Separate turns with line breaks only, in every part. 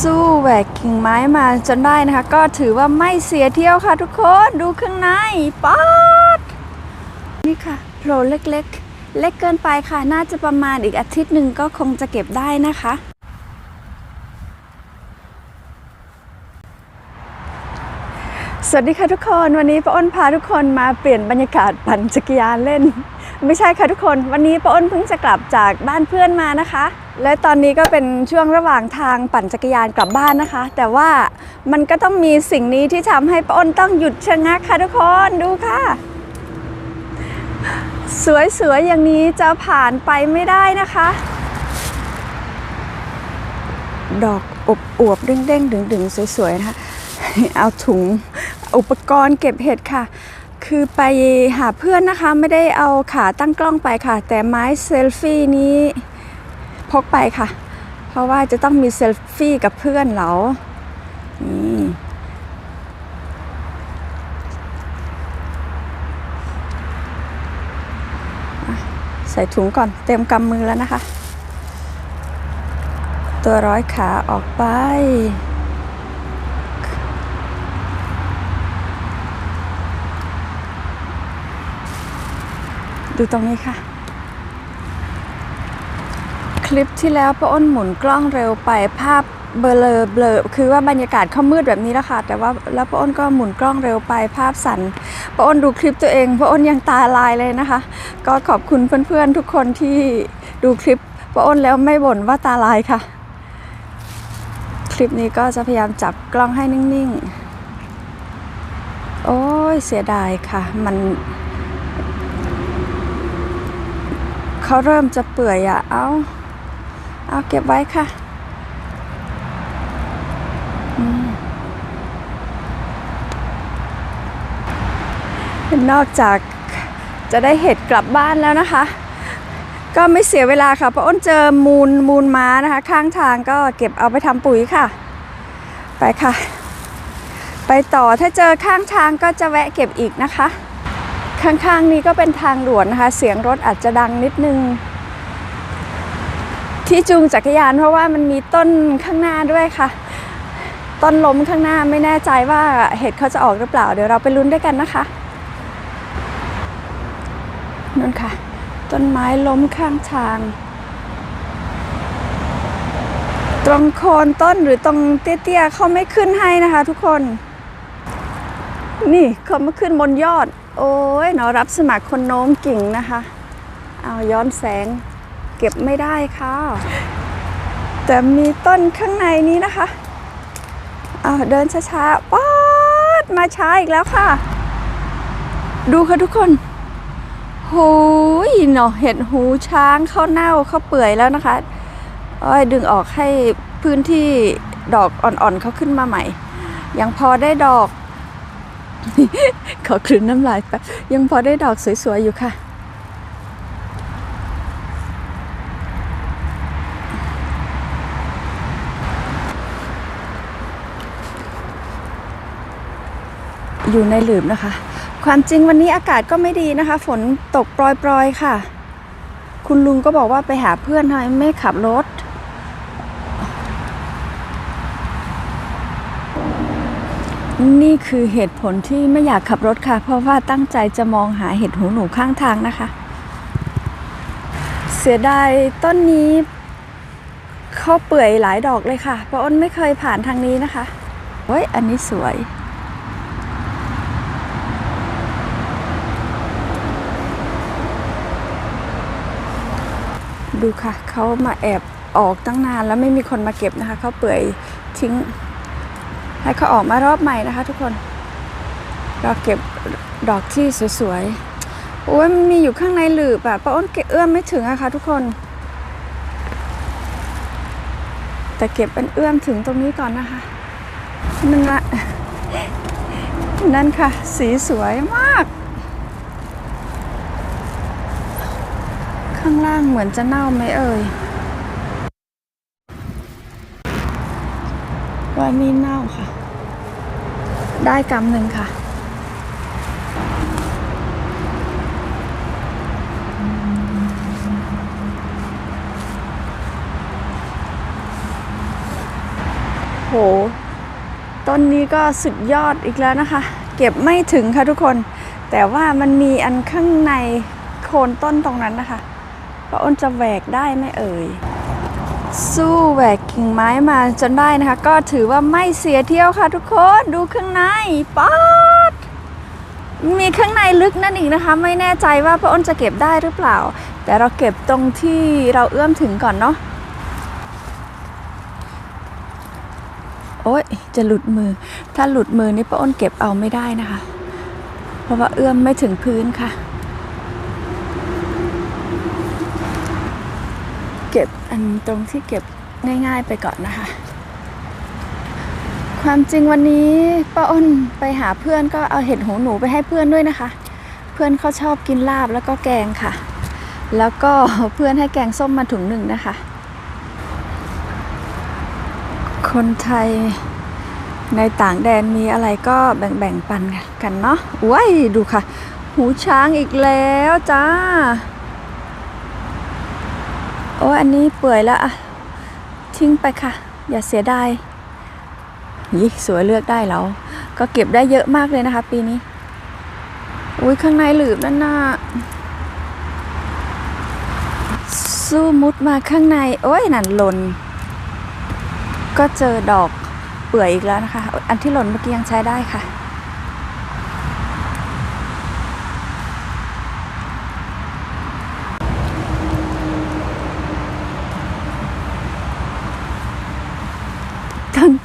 สู้แหวกกิ่งไม้มาจนได้นะคะ ก็ถือว่าไม่เสียเที่ยวค่ะทุกคนดูข้างในป๊าดนี่ค่ะโผล่เล็กๆ เล็กเกินไปค่ะ น่าจะประมาณอีกอาทิตย์หนึ่งก็คงจะเก็บได้นะคะ สวัสดีค่ะทุกคนวันนี้ป้าอ้นพาทุกคนมาเปลี่ยนบรรยากาศปั่นจักรยานเล่น ไม่ใช่ค่ะทุกคน วันนี้ป้าอ้นเพิ่งจะกลับจากบ้านเพื่อนมานะคะ และตอนนี้ก็เป็นช่วงระหว่างทางปั่นจักรยานกลับบ้านนะคะ แต่ว่ามันก็ต้องมีสิ่งนี้ที่ทำให้ป้าอ้นต้องหยุดชะงักค่ะทุกคนดูค่ะ สวยๆอย่างนี้จะผ่านไปไม่ได้นะคะ ดอกอบอวบเด้งๆดึงๆสวยๆนะคะเอาถุงอุปกรณ์เก็บเห็ดค่ะ คือไปหาเพื่อนนะคะไม่ได้เอาขาตั้งกล้องไปค่ะ แต่ไม้เซลฟี่นี้ พกไปค่ะ เพราะว่าจะต้องมีเซลฟี่กับเพื่อนเรานี่ใส่ถุงก่อนเต็มกำมือแล้วนะคะ ตัวร้อยขาออกไปดูตรงนี้ค่ะ คลิปที่แล้วป้าอ้นหมุนกล้องเร็วไปภาพเบลอเบลอคือว่าบรรยากาศเขามืดแบบนี้แล้วค่ะ แต่ว่าแล้วป้าอ้นก็หมุนกล้องเร็วไปภาพสั่นป้าอ้นดูคลิปตัวเองป้าอ้นยังตาลายเลยนะคะ ก็ขอบคุณเพื่อนๆทุกคนที่ดูคลิปป้าอ้นแล้วไม่บ่นว่าตาลายค่ะ คลิปนี้ก็จะพยายามจับกล้องให้นิ่งๆ โอ้ยเสียดายค่ะ มันเขาเริ่มจะเปื่อยอะเอ้า เอาเก็บไว้ค่ะนอกจากจะได้เห็ดกลับบ้านแล้วนะคะ ก็ไม่เสียเวลาค่ะเพราะอ้นเจอมูลมูลม้านะคะ ข้างทางก็เก็บเอาไปทำปุ๋ยค่ะ ไปค่ะ ไปต่อถ้าเจอข้างทางก็จะแวะเก็บอีกนะคะ ข้างๆนี้ก็เป็นทางด่วนนะคะ เสียงรถอาจจะดังนิดนึง ที่จูงจักรยานเพราะว่ามันมีต้นข้างหน้าด้วยค่ะ ต้นล้มข้างหน้าไม่แน่ใจว่าเห็ดเขาจะออกหรือเปล่า เดี๋ยวเราไปลุ้นด้วยกันนะคะนั่นค่ะ ต้นไม้ล้มข้างทาง ตรงโคนต้นหรือตรงเตี้ยๆเขาไม่ขึ้นให้นะคะทุกคน นี่เขามาขึ้นบนยอด โอ้ยเนาะรับสมัครคนโน้มกิ่งนะคะ เอาย้อนแสง เก็บไม่ได้ค่ะ แต่มีต้นข้างในนี้นะคะเอาเดินช้าๆป๊อดมาช้าอีกแล้วค่ะ ดูค่ะทุกคนโหยเนาะเห็ดหูช้างเข้าเน่าเข้าเปื่อยแล้วนะคะโอ้ยดึงออกให้พื้นที่ดอกอ่อนๆเขาขึ้นมาใหม่ ยังพอได้ดอก ขอคลืนน้ำลายแป๊บยังพอได้ดอกสวยๆอยู่ค่ะ อยู่ในหลืมนะคะ ความจริงวันนี้อากาศก็ไม่ดีนะคะ ฝนตกปรยๆค่ะ คุณลุงก็บอกว่าไปหาเพื่อนทำไมไม่ขับรถ นี่คือเหตุผลที่ไม่อยากขับรถค่ะ เพราะว่าตั้งใจจะมองหาเห็ดหูหนูข้างทางนะคะ เสียดายต้นนี้เขาเปื่อยหลายดอกเลยค่ะเพราะอ้นไม่เคยผ่านทางนี้นะคะเฮ้ยอันนี้สวย ดูค่ะเขามาแอบออกตั้งนานแล้วไม่มีคนมาเก็บนะคะเขาเปื่อยทิ้ง ให้เขาออกมารอบใหม่นะคะ ทุกคนเราเก็บดอกที่สวยๆโอ้ยมันมีอยู่ข้างในหลืบอะป้าอ้นเก็บเอื้อมไม่ถึงอะค่ะทุกคน แต่เก็บเป็นเอื้อมถึงตรงนี้ก่อนนะคะนั่นละนั่นค่ะ สีสวยมาก ข้างล่างเหมือนจะเน่าไหมเอ่ย ว่านี่เน่าค่ะ ได้กำหนึ่งค่ะโห ต้นนี้ก็สุดยอดอีกแล้วนะคะ เก็บไม่ถึงค่ะทุกคน แต่ว่ามันมีอันข้างในโคนต้นตรงนั้นนะคะ ป้าอ้นจะแหวกได้ไหมเอ่ย สู้แหวกกิ่งไม้มาจนได้นะคะ ก็ถือว่าไม่เสียเที่ยวค่ะทุกคนดูข้างในป๊าดมีข้างในลึกนั่นอีกนะคะ ไม่แน่ใจว่าป้าอ้นจะเก็บได้หรือเปล่า แต่เราเก็บตรงที่เราเอื้อมถึงก่อนเนาะโอ๊ยจะหลุดมือ ถ้าหลุดมือนี่ป้าอ้นเก็บเอาไม่ได้นะคะ เพราะว่าเอื้อมไม่ถึงพื้นค่ะ เก็บอันตรงที่เก็บง่าย ๆ ไปก่อนนะคะ ความจริงวันนี้ป้าอ้นไปหาเพื่อนก็เอาเห็ดหูหนูไปให้เพื่อนด้วยนะคะ เพื่อนเขาชอบกินลาบแล้วก็แกงค่ะ แล้วก็เพื่อนให้แกงส้มมาถุงหนึ่งนะคะ คนไทยในต่างแดนมีอะไรก็แบ่งๆปันกันเนาะว้ยดูค่ะ หูช้างอีกแล้วจ้า โอ้อันนี้เปื่อยแล้วอะทิ้งไปค่ะ อย่าเสียดายยี่สวยเลือกได้แล้ว ก็เก็บได้เยอะมากเลยนะคะ ปีนี้อุ้ยข้างในหลืบนั่นน่ะสู้มุดมาข้างใน โอ้ยนั่นหล่นก็เจอดอกเปื่อยอีกแล้วนะคะ อันที่หล่นเมื่อกี้ยังใช้ได้ค่ะ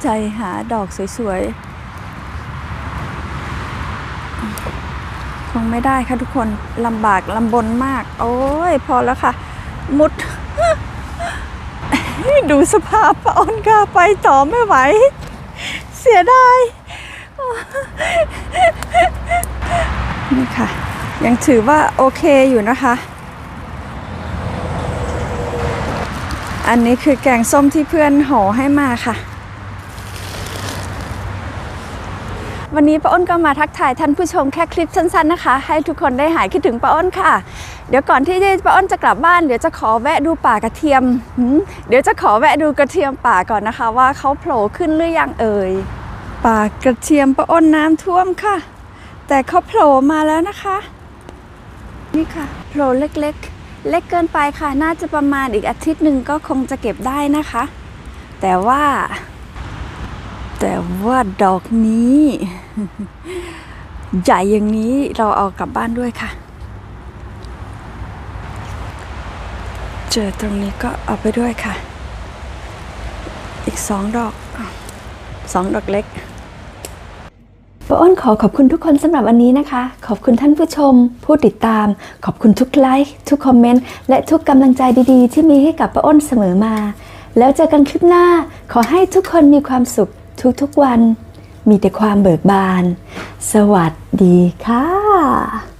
ใจหาดอกสวยๆ คงไม่ได้ค่ะทุกคนลำบากลำบนมาก โอ้ย พอแล้วค่ะ มุด ดูสภาพป้าอ้อนค่ะไปต่อไม่ไหว เสียดายนี่ค่ะ ยังถือว่าโอเคอยู่นะคะ อันนี้คือแกงส้มที่เพื่อนห่อให้มาค่ะ วันนี้ป้าอ้นก็มาทักทายท่านผู้ชมแค่คลิปสั้นๆนะคะ ให้ทุกคนได้หายคิดถึงป้าอ้นค่ะ เดี๋ยวก่อนที่ป้าอ้นจะกลับบ้านเดี๋ยวจะขอแวะดูป่ากระเทียมหืมเดี๋ยวจะขอแวะดูกระเทียมป่าก่อนนะคะ ว่าเขาโผล่ขึ้นหรือยังเอ่ยป่ากระเทียมป้าอ้นน้ำท่วมค่ะ แต่เขาโผล่มาแล้วนะคะ นี่ค่ะโผล่เล็กๆ เล็กเกินไปค่ะ น่าจะประมาณอีกอาทิตย์หนึ่งก็คงจะเก็บได้นะคะ แต่ว่า แต่ว่าดอกนี้ ใหญ่อย่างนี้เราเอากลับบ้านด้วยค่ะ เจอตรงนี้ก็เอาไปด้วยค่ะ อีกสองดอกสองดอกเล็กป้าอ้นขอขอบคุณทุกคนสำหรับวันนี้นะคะ ขอบคุณท่านผู้ชม ผู้ติดตาม ขอบคุณทุกไลค์ทุกคอมเมนต์และทุกกำลังใจดีๆ ที่มีให้กับป้าอ้นเสมอมา แล้วเจอกันคลิปหน้า ขอให้ทุกคนมีความสุข ทุกๆวันมีแต่ความเบิกบาน สวัสดีค่ะ